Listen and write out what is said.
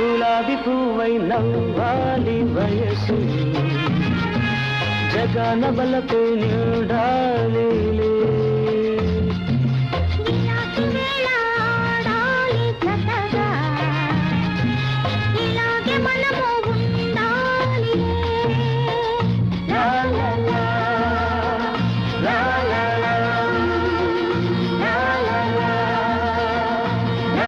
గులాబి పువ్వై నవ్వాలి వయసు. జగన బలపే నిడాలి మనము